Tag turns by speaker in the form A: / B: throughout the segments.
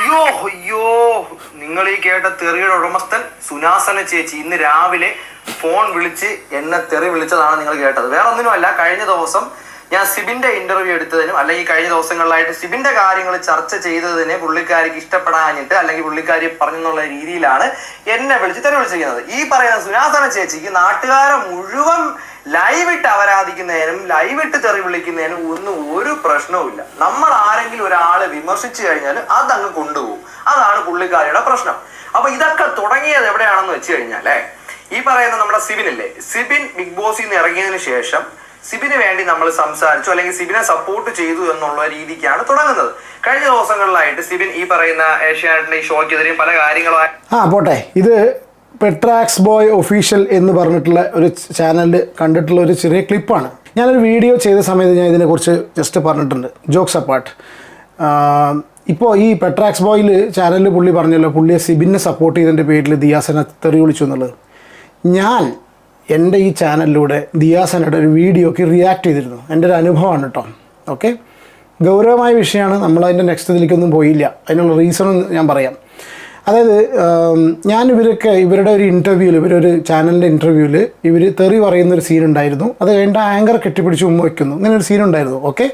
A: അയ്യോ അയ്യോ. നിങ്ങൾ ഈ കേട്ട തെറിയുടെ ഉടമസ്ഥൻ സുനാസന ചേച്ചി ഇന്ന് രാവിലെ ഫോൺ വിളിച്ച് എന്നെ തെറി വിളിച്ചതാണ് നിങ്ങൾ കേട്ടത്. വേറെ ഒന്നിനുമല്ല കഴിഞ്ഞ ദിവസം ഞാൻ സിബിന്റെ ഇന്റർവ്യൂ എടുത്തതിനും അല്ലെങ്കിൽ കഴിഞ്ഞ ദിവസങ്ങളിലായിട്ട് സിബിന്റെ കാര്യങ്ങൾ ചർച്ച ചെയ്തതിനെ പുള്ളിക്കാരിക്ക് ഇഷ്ടപ്പെടാഞ്ഞിട്ട് അല്ലെങ്കിൽ പുള്ളിക്കാരി പറഞ്ഞെന്നുള്ള രീതിയിലാണ് എന്നെ വിളിച്ച് തെറി വിളിച്ചിരിക്കുന്നത്. ഈ പറയുന്ന സുനാസന ചേച്ചിക്ക് നാട്ടുകാരെ മുഴുവൻ ലൈവ് ഇട്ട് അവരാധിക്കുന്നതിനും ലൈവ് ഇട്ട് തെറി വിളിക്കുന്നതിനും ഒന്നും ഒരു പ്രശ്നവുമില്ല നമ്മൾ ആരെങ്കിലും ഒരാളെ വിമർശിച്ചു കഴിഞ്ഞാൽ അതങ്ങ് കൊണ്ടുപോകും. അതാണ് പുള്ളിക്കാരിയുടെ പ്രശ്നം. അപ്പൊ ഇതൊക്കെ തുടങ്ങിയത് എവിടെയാണെന്ന് വെച്ച് കഴിഞ്ഞാലേ ഈ പറയുന്ന നമ്മുടെ സിബിൻ അല്ലേ സിബിൻ ബിഗ് ബോസിൽ നിന്ന് ഇറങ്ങിയതിന് ശേഷം സിബിന് വേണ്ടി നമ്മൾ സംസാരിച്ചു അല്ലെങ്കിൽ സിബിനെ സപ്പോർട്ട് ചെയ്തു എന്നുള്ള രീതിക്കാണ് തുടങ്ങുന്നത്. കഴിഞ്ഞ ദിവസങ്ങളിലായിട്ട് സിബിൻ ഈ പറയുന്ന ഏഷ്യാനെറ്റിന്റെ ഈ ഷോയ്ക്കെതിരെയും പല കാര്യങ്ങളായി
B: ആ പോട്ടെ. ഇത് പെട്രാക്സ് ബോയ് ഒഫീഷ്യൽ എന്ന് പറഞ്ഞിട്ടുള്ള ഒരു ചാനലിൽ കണ്ടിട്ടുള്ള ഒരു ചെറിയ ക്ലിപ്പാണ് ഞാനൊരു വീഡിയോ ചെയ്ത സമയത്ത് ഞാൻ ഇതിനെക്കുറിച്ച് ജസ്റ്റ് പറഞ്ഞിട്ടുണ്ട്. ജോക്സ് അപ്പാർട്ട് ഇപ്പോൾ ഈ പെട്രാക്സ് ബോയിൽ ചാനലിൽ പുള്ളി പറഞ്ഞല്ലോ പുള്ളിയെ സിബിനെ സപ്പോർട്ട് ചെയ്തതിന്റെ പേരിൽ ദിയാസനെ തെറി വിളിച്ചു എന്നുള്ളത്. ഞാൻ എന്റെ ഈ ചാനലിലൂടെ ദിയാസനയുടെ ഒരു വീഡിയോക്ക് റിയാക്ട് ചെയ്തിരുന്നു. എന്റെ ഒരു അനുഭവമാണ് കേട്ടോ ഓക്കെ ഗൗരവമായ വിഷയമാണ്. നമ്മൾ അതിന്റെ നെക്സ്റ്റ് ഇതിലേക്കൊന്നും പോയില്ല. അതിനുള്ള റീസണും ഞാൻ പറയാം. അതായത് ഞാൻ ഇവരൊക്കെ ഇവരുടെ ഒരു ഇന്റർവ്യൂവിൽ ഇവരൊരു ചാനലിന്റെ ഇന്റർവ്യൂവിൽ ഇവർ തെറി പറയുന്ന ഒരു സീൻ ഉണ്ടായിരുന്നു. അത് കഴിഞ്ഞിട്ട് ആങ്കർ കെട്ടിപ്പിടിച്ച് ഉമ്മ വയ്ക്കുന്നു ഇങ്ങനെ ഒരു സീൻ ഉണ്ടായിരുന്നു ഓക്കെ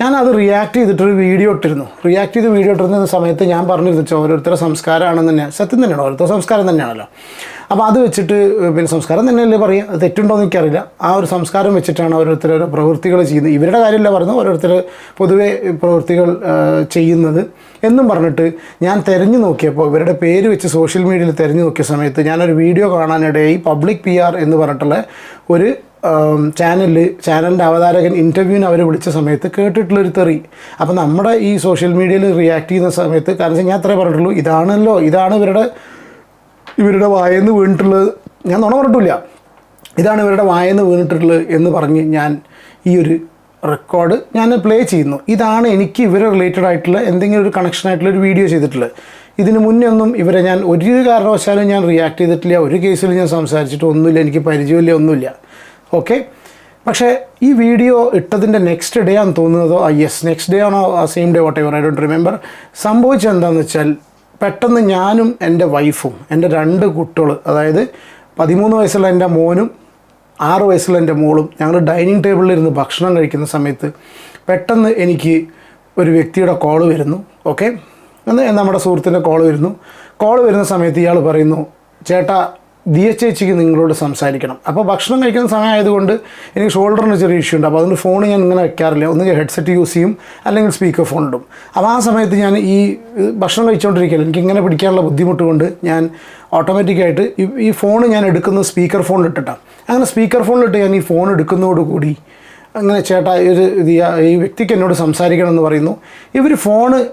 B: ഞാൻ അത് റിയാക്ട് ചെയ്തിട്ടൊരു വീഡിയോ ഇട്ടിരുന്നു. റിയാക്ട് ചെയ്ത് വീഡിയോ ഇട്ടിരുന്ന സമയത്ത് ഞാൻ പറഞ്ഞിരുന്നു ഓരോരുത്തരുടെ സംസ്കാരമാണെന്ന് തന്നെയാണ് സത്യം തന്നെയാണ് ഓരോരുത്തർ സംസ്കാരം തന്നെയാണല്ലോ. അപ്പോൾ അത് വെച്ചിട്ട് പിന്നെ സംസ്കാരം തന്നെയല്ലേ പറയുക? അത് തെറ്റുണ്ടോ എന്ന് എനിക്കറിയില്ല. ആ ഒരു സംസ്കാരം വെച്ചിട്ടാണ് ഓരോരുത്തർ ഓരോ പ്രവൃത്തികൾ ചെയ്യുന്നത്. ഇവരുടെ കാര്യമല്ല പറയുന്നത്. ഓരോരുത്തർ പൊതുവെ പ്രവൃത്തികൾ ചെയ്യുന്നത് എന്നും പറഞ്ഞിട്ട് ഞാൻ തിരഞ്ഞു നോക്കിയപ്പോൾ ഇവരുടെ പേര് വെച്ച് സോഷ്യൽ മീഡിയയിൽ തിരഞ്ഞു നോക്കിയ സമയത്ത് ഞാനൊരു വീഡിയോ കാണാനിടയായി പബ്ലിക് പി ആർ എന്ന് പറഞ്ഞിട്ടുള്ള ഒരു ചാനലിൽ ചാനലിന്റെ അവതാരകൻ ഇന്റർവ്യൂവിന് അവർ വിളിച്ച സമയത്ത് കേട്ടിട്ടുള്ളൊരു തെറി. അപ്പോൾ നമ്മുടെ ഈ സോഷ്യൽ മീഡിയയിൽ റിയാക്ട് ചെയ്യുന്ന സമയത്ത് കാരണം ഞാൻ അത്രേ പറഞ്ഞിട്ടുള്ളൂ ഇതാണല്ലോ ഇതാണ് ഇവരുടെ ഇവരുടെ വായന്ന് വീണിട്ടുള്ളത് ഞാൻ നുണ പറഞ്ഞിട്ടില്ല. ഇതാണ് ഇവരുടെ വായന്ന് വീണിട്ടുള്ളത് എന്ന് പറഞ്ഞ് ഞാൻ ഈ ഒരു റെക്കോർഡ് ഞാൻ പ്ലേ ചെയ്യുന്നു. ഇതാണ് എനിക്ക് ഇവരെ റിലേറ്റഡ് ആയിട്ടുള്ള എന്തെങ്കിലും ഒരു കണക്ഷൻ ആയിട്ടുള്ള ഒരു വീഡിയോ ചെയ്തിട്ടുള്ളത്. ഇതിന് മുന്നേ ഒന്നും ഇവരെ ഞാൻ ഒരു കാരണവശാലും ഞാൻ റിയാക്ട് ചെയ്തിട്ടില്ല. ഒരു കേസിൽ ഞാൻ സംസാരിച്ചിട്ട് ഒന്നുമില്ല. എനിക്ക് പരിചയമില്ല ഒന്നുമില്ല. ഓക്കെ പക്ഷേ ഈ വീഡിയോ ഇട്ടതിന്റെ നെക്സ്റ്റ് ഡേ ആണെന്ന് തോന്നുന്നതോ യെസ് നെക്സ്റ്റ് ഡേ ആണോ same day whatever I don't remember സംഭവിച്ചത് എന്താണെന്ന് വെച്ചാൽ പെട്ടെന്ന് ഞാനും എന്റെ വൈഫും എന്റെ രണ്ട് കുട്ടികൾ അതായത് പതിമൂന്ന് വയസ്സുള്ള എന്റെ മോനും ആറ് വയസ്സുള്ള എന്റെ മോളും ഞങ്ങൾ ഡൈനിങ് ടേബിളിലിരുന്ന് ഭക്ഷണം കഴിക്കുന്ന സമയത്ത് പെട്ടെന്ന് എനിക്ക് ഒരു വ്യക്തിയുടെ കോൾ വരുന്നു. ഓക്കെ എന്ന് നമ്മുടെ സുഹൃത്തിന്റെ കോൾ വരുന്നു. കോൾ വരുന്ന സമയത്ത് ഇയാൾ പറയുന്നു ചേട്ടാ ദിയ ചേച്ചിക്ക് നിങ്ങളോട് സംസാരിക്കണം. അപ്പോൾ ഭക്ഷണം കഴിക്കുന്ന സമയമായതുകൊണ്ട് എനിക്ക് ഷോൾഡറിന് ചെറിയ ഇഷ്യൂ ഉണ്ട്. അപ്പോൾ അതുകൊണ്ട് ഫോൺ ഞാൻ ഇങ്ങനെ വെക്കാറില്ല. ഒന്നുകിൽ ഹെഡ്സെറ്റ് യൂസ് ചെയ്യും അല്ലെങ്കിൽ സ്പീക്കർ ഫോൺ ഇടും. അപ്പോൾ ആ സമയത്ത് ഞാൻ ഈ ഭക്ഷണം കഴിച്ചുകൊണ്ടിരിക്കുകയല്ല എനിക്ക് ഇങ്ങനെ പിടിക്കാനുള്ള ബുദ്ധിമുട്ട് കൊണ്ട് ഞാൻ ഓട്ടോമാറ്റിക്കായിട്ട് ഈ ഫോൺ ഞാൻ എടുക്കുന്നത് സ്പീക്കർ ഫോണിലിട്ടിട്ടാണ് അങ്ങനെ സ്പീക്കർ ഫോണിലിട്ട് ഞാൻ ഈ ഫോൺ എടുക്കുന്നതോടുകൂടി അങ്ങനെ ചേട്ടാ ഒരു ഇത് ഈ- വ്യക്തിക്ക് എന്നോട് സംസാരിക്കണം എന്ന് പറയുന്നു. ഇവർ ഫോണ്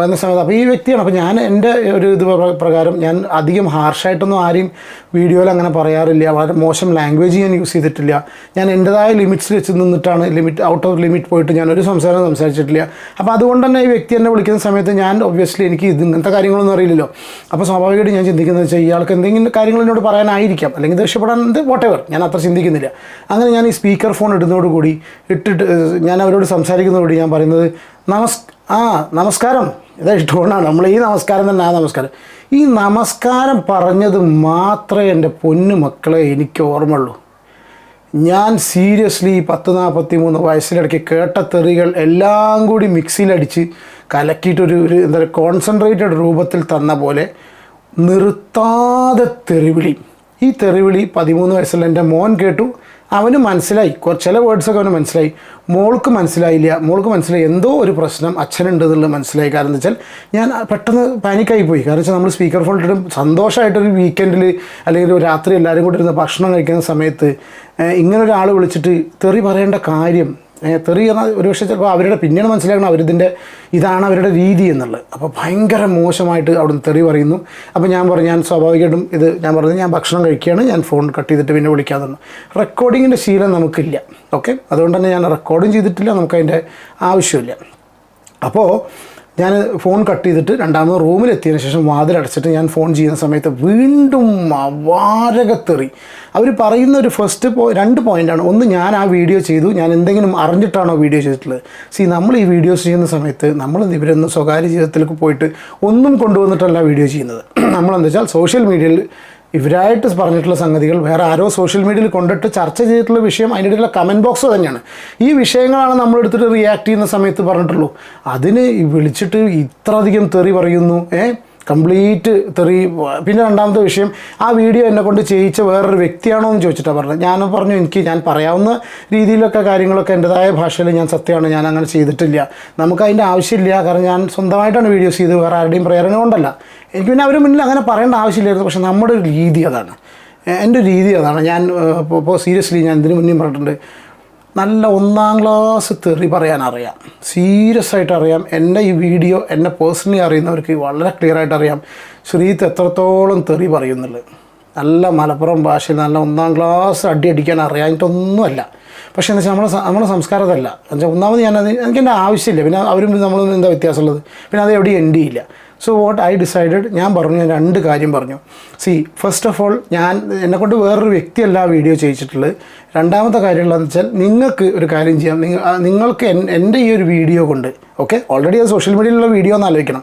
B: വന്ന സമയത്ത് അപ്പോൾ ഈ വ്യക്തിയാണ്. അപ്പോൾ ഞാൻ എന്റെ ഒരു ഇത് പ്രകാരം ഞാൻ അധികം ഹാർഷായിട്ടൊന്നും ആരെയും വീഡിയോയിൽ അങ്ങനെ പറയാറില്ല. വളരെ മോശം ലാംഗ്വേജ് ഞാൻ യൂസ് ചെയ്തിട്ടില്ല. ഞാൻ എന്റെതായ ലിമിറ്റ്സ് വെച്ച് നിന്നിട്ടാണ് ലിമിറ്റ് ഔട്ട് ഓഫ് ലിമിറ്റ് പോയിട്ട് ഞാൻ ഒരു സംസാരം സംസാരിച്ചിട്ടില്ല. അപ്പോൾ അതുകൊണ്ട് തന്നെ ഈ വ്യക്തി എന്നെ വിളിക്കുന്ന സമയത്ത് ഞാൻ ഒബ്വിയസ്ലി എനിക്ക് ഇത് ഇങ്ങനത്തെ കാര്യങ്ങളൊന്നും അറിയില്ലല്ലോ. അപ്പോൾ സ്വാഭാവികമായിട്ട് ഞാൻ ചിന്തിക്കുന്നത് വെച്ചാൽ ഇയാൾക്ക് എന്തെങ്കിലും കാര്യങ്ങൾ എന്നോട് പറയാനായിരിക്കാം. അല്ലെങ്കിൽ ദേഷ്യപ്പെടാൻ വോട്ടെവർ ഞാൻ അത്ര ചിന്തിക്കുന്നില്ല. അങ്ങനെ ഞാൻ ഈ സ്പീക്കർ ഫോൺ ഇടുന്നതോടുകൂടി ഇട്ടിട്ട് ഞാൻ അവരോട് സംസാരിക്കുന്നതോട് ഞാൻ പറയുന്നത് നമസ് ആ നമസ്കാരം. ഇതാ ഇഷ്ടമാണ് നമ്മൾ ഈ നമസ്കാരം തന്നെ ആ നമസ്കാരം. ഈ നമസ്കാരം പറഞ്ഞത് മാത്രമേ എന്റെ പൊന്നു മക്കളെ എനിക്ക് ഓർമ്മയുള്ളൂ. ഞാൻ സീരിയസ്ലി പത്ത് നാൽപ്പത്തി മൂന്ന് വയസ്സിലിടയ്ക്ക് കേട്ട തെറികൾ എല്ലാം കൂടി മിക്സിയിലടിച്ച് കലക്കിയിട്ടൊരു ഒരു എന്താ പറയുക കോൺസെൻട്രേറ്റഡ് രൂപത്തിൽ തന്ന പോലെ നിർത്താതെ തെറിവിളി. ഈ തെറിവിളി പതിമൂന്ന് വയസ്സിൽ എന്റെ മോൻ കേട്ടു. അവന് മനസ്സിലായി. ചില വേർഡ്സൊക്കെ അവന് മനസ്സിലായി. മോൾക്ക് മനസ്സിലായില്ല. മോൾക്ക് മനസ്സിലായി. എന്തോ ഒരു പ്രശ്നം അച്ഛനുണ്ട് എന്നുള്ളത് മനസ്സിലായി. കാരണം എന്താ വെച്ചാൽ ഞാൻ പെട്ടെന്ന് പാനിക്കായി പോയി കാരണം വെച്ചാൽ നമ്മൾ സ്പീക്കർ ഫോൺ ഇട്ടിട്ടും സന്തോഷമായിട്ടൊരു വീക്കെൻഡിൽ അല്ലെങ്കിൽ ഒരു രാത്രി എല്ലാവരും കൂടി ഇരുന്ന് ഭക്ഷണം കഴിക്കുന്ന സമയത്ത് ഇങ്ങനൊരാൾ വിളിച്ചിട്ട് തെറി പറയേണ്ട കാര്യം തെറി എന്നാൽ ഒരുപക്ഷെ ചിലപ്പോൾ അവരുടെ പിന്നീട് മനസ്സിലാക്കണം അവരിതിന്റെ ഇതാണ് അവരുടെ രീതി എന്നുള്ളത്. അപ്പോൾ ഭയങ്കര മോശമായിട്ട് അവിടുന്ന് തെറി പറയുന്നു. അപ്പോൾ ഞാൻ പറഞ്ഞു ഞാൻ സ്വാഭാവികമായിട്ടും ഇത് ഞാൻ പറഞ്ഞു ഞാൻ ഭക്ഷണം കഴിക്കുകയാണ് ഞാൻ ഫോൺ കട്ട് ചെയ്തിട്ട് പിന്നെ വിളിക്കാൻ തന്നു. റെക്കോർഡിങ്ങിന്റെ ശീലം നമുക്കില്ല. ഓക്കെ അതുകൊണ്ട് തന്നെ ഞാൻ റെക്കോർഡും ചെയ്തിട്ടില്ല നമുക്കതിന്റെ ആവശ്യമില്ല. അപ്പോൾ ഞാൻ ഫോൺ കട്ട് ചെയ്തിട്ട് രണ്ടാമത് റൂമിലെത്തിയതിന് ശേഷം വാതിലടച്ചിട്ട് ഞാൻ ഫോൺ ചെയ്യുന്ന സമയത്ത് വീണ്ടും അവാരകത്തെറി. അവർ പറയുന്ന ഒരു ഫസ്റ്റ് പോ രണ്ട് പോയിന്റാണ് ഒന്ന് ഞാൻ ആ വീഡിയോ ചെയ്തു. ഞാൻ എന്തെങ്കിലും അറിഞ്ഞിട്ടാണോ വീഡിയോ ചെയ്തിട്ടുള്ളത്? സി നമ്മൾ ഈ വീഡിയോസ് ചെയ്യുന്ന സമയത്ത് നമ്മൾ ഇവരൊന്നും സ്വകാര്യ ജീവിതത്തിലേക്ക് പോയിട്ട് ഒന്നും കൊണ്ടുവന്നിട്ടല്ല വീഡിയോ ചെയ്യുന്നത്. നമ്മളെന്താ വെച്ചാൽ സോഷ്യൽ മീഡിയയിൽ ഇവരായിട്ട് പറഞ്ഞിട്ടുള്ള സംഗതികൾ വേറെ ആരോ സോഷ്യൽ മീഡിയയിൽ കൊണ്ടിട്ട് ചർച്ച ചെയ്തിട്ടുള്ള വിഷയം അതിന്റെ ഇടയിലുള്ള കമന്റ് ബോക്സ് തന്നെയാണ്. ഈ വിഷയങ്ങളാണ് നമ്മൾ എടുത്തിട്ട് റിയാക്ട് ചെയ്യുന്ന സമയത്ത് പറഞ്ഞിട്ടുള്ളൂ. അതിന് വിളിച്ചിട്ട് ഇത്രയധികം തെറി പറയുന്നു ഏ? കംപ്ലീറ്റ് തെറി പിന്നെ രണ്ടാമത്തെ വിഷയം ആ വീഡിയോ എന്നെ കൊണ്ട് ചെയ്യിച്ച വേറൊരു വ്യക്തിയാണോ എന്ന് ചോദിച്ചിട്ടാണ് പറഞ്ഞത്. ഞാൻ പറഞ്ഞു എനിക്ക് ഞാൻ പറയാവുന്ന രീതിയിലൊക്കെ കാര്യങ്ങളൊക്കെ എന്റെതായ ഭാഷയിൽ ഞാൻ സത്യമാണ് ഞാൻ അങ്ങനെ ചെയ്തിട്ടില്ല. നമുക്ക് അതിന്റെ ആവശ്യമില്ല കാരണം ഞാൻ സ്വന്തമായിട്ടാണ് വീഡിയോസ് ചെയ്ത് വേറെ ആരുടെയും പ്രേരണ കൊണ്ടല്ല. എനിക്ക് പിന്നെ അവരുടെ മുന്നിൽ അങ്ങനെ പറയേണ്ട ആവശ്യമില്ലായിരുന്നു പക്ഷെ നമ്മുടെ ഒരു രീതി അതാണ്. എന്റെ രീതി അതാണ്. ഞാൻ ഇപ്പോൾ സീരിയസ്ലി ഞാൻ ഇതിന് മുന്നേ പറഞ്ഞിട്ടുണ്ട്. നല്ല ഒന്നാം ക്ലാസ് തെറി പറയാൻ അറിയാം സീരിയസ് ആയിട്ട് അറിയാം എന്റെ ഈ വീഡിയോ എന്നെ പേഴ്സണലി അറിയുന്നവർക്ക് വളരെ ക്ലിയർ ആയിട്ട് അറിയാം ശ്രീത്ത് എത്രത്തോളം തെറി പറയുന്നുള്ളത് നല്ല മലപ്പുറം ഭാഷയിൽ നല്ല ഒന്നാം ക്ലാസ് അടി അടിക്കാൻ അറിയാഞ്ഞിട്ടൊന്നുമല്ല. പക്ഷേ എന്താ വെച്ചാൽ നമ്മുടെ സ- നമ്മുടെ സംസ്കാരത്തല്ല എന്നുവെച്ചാൽ ഒന്നാമത് ഞാനത് എനിക്ക് എന്റെ ആവശ്യമില്ല. പിന്നെ അവരും നമ്മളൊന്നും എന്താ വ്യത്യാസമുള്ളത്? പിന്നെ അത് എവിടെയും ചെയ്യില്ല. സോ വാട്ട് ഐ ഡിസൈഡഡ് ഞാൻ പറഞ്ഞു ഞാൻ രണ്ട് കാര്യം പറഞ്ഞു. സി ഫസ്റ്റ് ഓഫ് ഓൾ ഞാൻ എന്നെക്കൊണ്ട് വേറൊരു വ്യക്തിയല്ല ആ വീഡിയോ ചെയ്യിച്ചിട്ടുള്ളത്. രണ്ടാമത്തെ കാര്യമുള്ളതെന്ന് വെച്ചാൽ നിങ്ങൾക്ക് ഒരു കാര്യം ചെയ്യാം. നിങ്ങൾ നിങ്ങൾക്ക് എൻ- എന്റെ ഈ ഒരു വീഡിയോ കൊണ്ട് ഓക്കെ ഓൾറെഡി അത് സോഷ്യൽ മീഡിയയിലുള്ള വീഡിയോ എന്ന് ആലോചിക്കണം.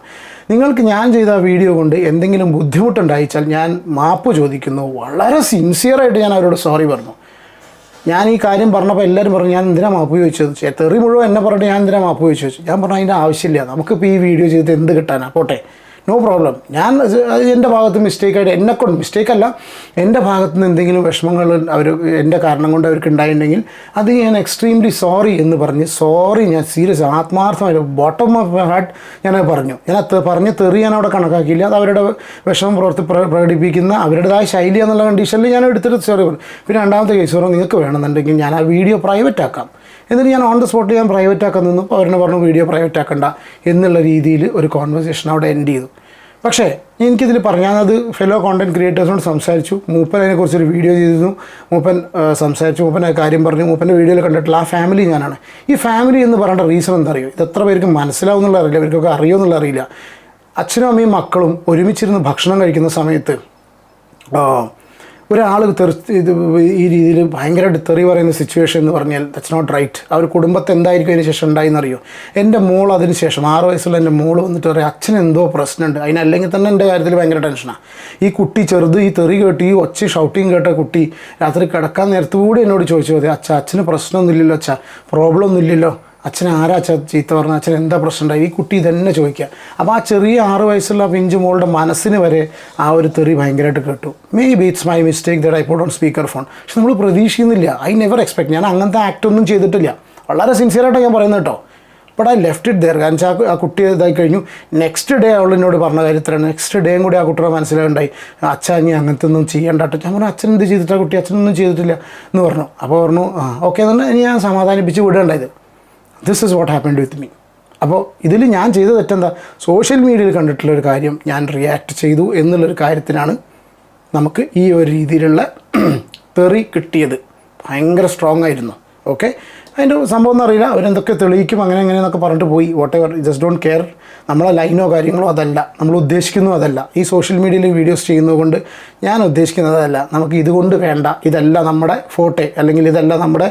B: നിങ്ങൾക്ക് ഞാൻ ചെയ്ത ആ വീഡിയോ കൊണ്ട് എന്തെങ്കിലും ബുദ്ധിമുട്ടുണ്ടായിച്ചാൽ ഞാൻ മാപ്പ് ചോദിക്കുന്നു. വളരെ സിൻസിയറായിട്ട് ഞാൻ അവരോട് സോറി പറഞ്ഞു. ഞാൻ ഈ കാര്യം പറഞ്ഞപ്പോൾ എല്ലാവരും പറഞ്ഞു ഞാൻ എന്തിനാ മാപ്പ് ചോദിച്ചത്? തെറി മുഴുവൻ എന്നെ പറഞ്ഞിട്ട് ഞാൻ എന്തിനാ മാപ്പ് ചോദിച്ചു ഞാൻ പറഞ്ഞു അതിന്റെ ആവശ്യമില്ല. നമുക്കിപ്പോൾ ഈ വീഡിയോ ചെയ്തിട്ട് എന്ത് കിട്ടാനാണ് പോട്ടെ. നോ പ്രോബ്ലം ഞാൻ എന്റെ ഭാഗത്ത് മിസ്റ്റേക്കായിട്ട് എന്നെക്കൊണ്ട് മിസ്റ്റേക്കല്ല എന്റെ ഭാഗത്ത് നിന്ന് എന്തെങ്കിലും വിഷമങ്ങൾ അവർ എന്റെ കാരണം കൊണ്ട് അവർക്ക് ഉണ്ടായിട്ടുണ്ടെങ്കിൽ അത് ഞാൻ എക്സ്ട്രീംലി സോറി എന്ന് പറഞ്ഞ് സോറി ഞാൻ സീരിയസ് ആത്മാർത്ഥമായിട്ട് ബോട്ടം ഓഫ് ഹാർട്ട് ഞാൻ പറഞ്ഞു. ഞാൻ അത് പറഞ്ഞ് തെറി ഞാൻ അവിടെ കണക്കാക്കിയില്ല. അത് അവരുടെ വിഷമം പ്രവർത്തി പ്ര- പ്രകടിപ്പിക്കുന്ന അവരുടേതായ ശൈലി എന്നുള്ള കണ്ടീഷനിൽ ഞാൻ എടുത്തിട്ട് സോറി പറഞ്ഞു. പിന്നെ രണ്ടാമത്തെ കേസ് പറഞ്ഞു നിങ്ങൾക്ക് വേണമെന്നുണ്ടെങ്കിൽ ഞാൻ ആ വീഡിയോ പ്രൈവറ്റ് ആക്കാം. എന്നിട്ട് ഞാൻ ഓൺ ദ സ്പോട്ട് ഞാൻ പ്രൈവറ്റ് ആക്കാൻ നിന്നു. അവരെന്നെ പറഞ്ഞു വീഡിയോ പ്രൈവറ്റ് ആക്കണ്ട. എന്നുള്ള രീതിയിൽ ഒരു കോൺവെർസേഷൻ അവിടെ എൻഡ് ചെയ്തു. പക്ഷേ എനിക്കിതിൽ പറഞ്ഞത് ഫെലോ കോണ്ടന്റ് ക്രിയേറ്റേഴ്സിനോട് സംസാരിച്ചു. മൂപ്പൻ അതിനെക്കുറിച്ചൊരു വീഡിയോ ചെയ്തിരുന്നു. മൂപ്പൻ സംസാരിച്ചു. മൂപ്പൻ ആ കാര്യം പറഞ്ഞു. മൂപ്പന്റെ വീഡിയോയിൽ കണ്ടിട്ടുള്ള ആ ഫാമിലി ഞാനാണ്. ഈ ഫാമിലി എന്ന് പറയേണ്ട റീസൺ എന്താ അറിയോ? ഇത് എത്ര പേർക്ക് മനസ്സിലാവും എന്നുള്ള അറിയില്ല. ഇവർക്കൊക്കെ അറിയുമെന്നുള്ള അറിയില്ല. അച്ഛനും അമ്മയും മക്കളും ഒരുമിച്ചിരുന്ന് ഭക്ഷണം കഴിക്കുന്ന സമയത്ത് ഒരാൾ തെറി ഇത് ഈ രീതിയിൽ ഭയങ്കരമായിട്ട് തെറി പറയുന്ന സിറ്റുവേഷൻ എന്ന് പറഞ്ഞാൽ ദറ്റ്സ് നോട്ട് റൈറ്റ് അവർ കുടുംബത്തെ എന്തായിരിക്കും അതിന് ശേഷം ഉണ്ടായെന്നറിയോ എന്റെ മോൾ അതിന് ശേഷം ആറ് വയസ്സുള്ള എന്റെ മോൾ വന്നിട്ട് പറയും അച്ഛൻ എന്തോ പ്രശ്നമുണ്ട്. അതിനല്ലെങ്കിൽ തന്നെ എന്റെ കാര്യത്തിൽ ഭയങ്കര ടെൻഷനാണ് ഈ കുട്ടി ചെറുത് ഈ തെറി കേട്ട് ഈ ഒച്ച ഷൗട്ടിങ് കേട്ട കുട്ടി രാത്രി കിടക്കാൻ നേരത്ത് കൂടി എന്നോട് ചോദിച്ചു മതി അച്ഛ അച്ഛന് പ്രശ്നമൊന്നുമില്ലല്ലോ അച്ഛ പ്രോബ്ലം ഒന്നുമില്ലല്ലോ. അച്ഛൻ ആരാ അച്ഛൻ ചീത്ത പറഞ്ഞ? അച്ഛൻ എന്താ പ്രശ്നം ഉണ്ടായി? ഈ കുട്ടി ഇതന്നെ ചോദിക്കുക. അപ്പോൾ ആ ചെറിയ ആറ് വയസ്സുള്ള പിഞ്ചു മോളുടെ മനസ്സിന് വരെ ആ ഒരു തെറി ഭയങ്കരമായിട്ട് കേട്ടു. Maybe it's my mistake they put on speaker phone പക്ഷെ നമ്മൾ പ്രതീക്ഷിക്കുന്നില്ല. ഐ നെവർ എക്സ്പെക്ട് ഞാൻ അങ്ങനത്തെ ആക്ട് ഒന്നും ചെയ്തിട്ടില്ല. വളരെ സിൻസിയറായിട്ട് ഞാൻ പറയുന്നത് കേട്ടോ. But I left it there കാരണം വെച്ചാൽ ആ കുട്ടി ഇതായി കഴിഞ്ഞു. നെക്സ്റ്റ് ഡേ അവൾ എന്നോട് പറഞ്ഞ കാര്യത്തിലാണ് നെക്സ്റ്റ് ഡേയും കൂടി ആ കുട്ടിയുടെ മനസ്സിലുണ്ടായി അച്ഛൻ ഇനി അങ്ങനത്തെ ഒന്നും ചെയ്യേണ്ട കേട്ടോ. ഞാൻ പറഞ്ഞു അച്ഛൻ എന്ത് ചെയ്തിട്ടാണ് കുട്ടി? അച്ഛനൊന്നും ചെയ്തിട്ടില്ല എന്ന് പറഞ്ഞു. അപ്പോൾ പറഞ്ഞു ആ ഓക്കെ തന്നെ ഇനി ഞാൻ സമാധാനിപ്പിച്ച് വിടേണ്ടായത് this is what happened with me അപ്പോൾ ഇതിൽ ഞാൻ ചെയ്ത തെറ്റെന്താ? സോഷ്യൽ മീഡിയയിൽ കണ്ടിട്ടുള്ള ഒരു കാര്യം ഞാൻ റിയാക്ട് ചെയ്തു എന്നുള്ളൊരു കാര്യത്തിനാണ് നമുക്ക് ഈ ഒരു രീതിയിലുള്ള തെറി കിട്ടിയത്. ഭയങ്കര സ്ട്രോങ് ആയിരുന്നു. ഓക്കെ അതിന്റെ സംഭവം ഒന്നും അറിയില്ല അവരെന്തൊക്കെ തെളിയിക്കും അങ്ങനെ എങ്ങനെയെന്നൊക്കെ പറഞ്ഞിട്ട് പോയി. Whatever just don't care നമ്മളെ ലൈനോ കാര്യങ്ങളോ അതല്ല. നമ്മൾ ഉദ്ദേശിക്കുന്നു അതല്ല. ഈ സോഷ്യൽ മീഡിയയിൽ വീഡിയോസ് ചെയ്യുന്നതുകൊണ്ട് ഞാൻ ഉദ്ദേശിക്കുന്നത് അതല്ല. നമുക്ക് ഇതുകൊണ്ട് വേണ്ട. ഇതല്ല നമ്മുടെ ഫോട്ടെ അല്ലെങ്കിൽ ഇതല്ല നമ്മുടെ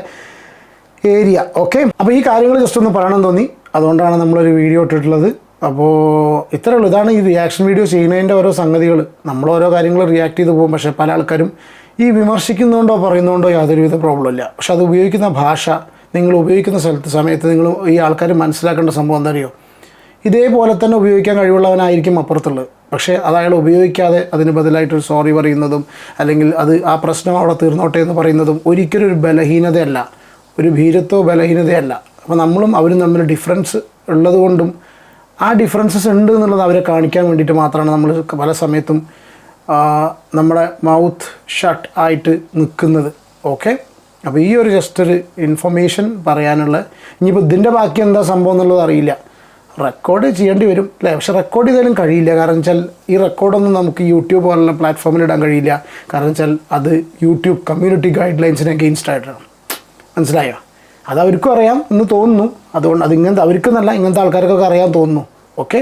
B: ഏരിയ ഓക്കെ അപ്പോൾ ഈ കാര്യങ്ങൾ ജസ്റ്റ് ഒന്ന് പറയണം തോന്നി. അതുകൊണ്ടാണ് നമ്മളൊരു വീഡിയോ ഇട്ടിട്ടുള്ളത്. അപ്പോൾ ഇത്രേ ഉള്ളൂ. ഇതാണ് ഈ റിയാക്ഷൻ വീഡിയോ ചെയ്യുന്നതിന്റെ ഓരോ സംഗതികൾ. നമ്മൾ ഓരോ കാര്യങ്ങൾ റിയാക്ട് ചെയ്ത് പോകും. പക്ഷേ പല ആൾക്കാരും ഈ വിമർശിക്കുന്നുണ്ടോ പറയുന്നുണ്ടോ യാതൊരുവിധ പ്രോബ്ലം ഇല്ല. പക്ഷെ അത് ഉപയോഗിക്കുന്ന ഭാഷ നിങ്ങൾ ഉപയോഗിക്കുന്ന സ്ഥലത്ത് സമയത്ത് നിങ്ങൾ ഈ ആൾക്കാർ മനസ്സിലാക്കേണ്ട സംഭവം എന്താ അറിയോ ഇതേപോലെ തന്നെ ഉപയോഗിക്കാൻ കഴിവുള്ളവനായിരിക്കും അപ്പുറത്തുള്ളത്. പക്ഷേ അത് അയാൾ ഉപയോഗിക്കാതെ അതിന് ബദലായിട്ടൊരു സോറി പറയുന്നതും അല്ലെങ്കിൽ അത് ആ പ്രശ്നം അവിടെ തീർന്നോട്ടെ എന്ന് പറയുന്നതും ഒരിക്കലും ഒരു ബലഹീനതയല്ല. ഒരു ഭീരത്വോ ബലഹീനതയല്ല. അപ്പോൾ നമ്മളും അവരും തമ്മിൽ ഡിഫറൻസ് ഉള്ളതുകൊണ്ടും ആ ഡിഫറൻസസ് ഉണ്ട് എന്നുള്ളത് അവരെ കാണിക്കാൻ വേണ്ടിയിട്ട് മാത്രമാണ് നമ്മൾ പല സമയത്തും നമ്മുടെ മൗത്ത് ഷട്ട് ആയിട്ട് നിൽക്കുന്നത്. ഓക്കെ അപ്പോൾ ഈ ഒരു ജസ്റ്റ് ഒരു ഇൻഫർമേഷൻ പറയാനുള്ള ഇനിയിപ്പോൾ ഇതിന്റെ ബാക്കി എന്താ സംഭവം എന്നുള്ളത് അറിയില്ല. റെക്കോർഡ് ചെയ്യേണ്ടി വരും അല്ലേ? പക്ഷെ റെക്കോർഡ് ചെയ്താലും കഴിയില്ല. കാരണം വെച്ചാൽ ഈ റെക്കോർഡൊന്നും നമുക്ക് യൂട്യൂബ് പോലുള്ള പ്ലാറ്റ്ഫോമിൽ ഇടാൻ കഴിയില്ല. കാരണം വെച്ചാൽ അത് യൂട്യൂബ് കമ്മ്യൂണിറ്റി ഗൈഡ് ലൈൻസിന് അഗെയിൻസ്റ്റ് ആയിട്ടാണ്. മനസ്സിലായോ? അത് അവർക്കും അറിയാം എന്ന് തോന്നുന്നു. അതുകൊണ്ട് അത് ഇങ്ങനത്തെ അവർക്കെന്നല്ല ഇങ്ങനത്തെ ആൾക്കാർക്കൊക്കെ അറിയാൻ തോന്നുന്നു. ഓക്കെ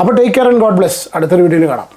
B: അപ്പോൾ take care and God bless അടുത്തൊരു വീഡിയോയിൽ കാണാം.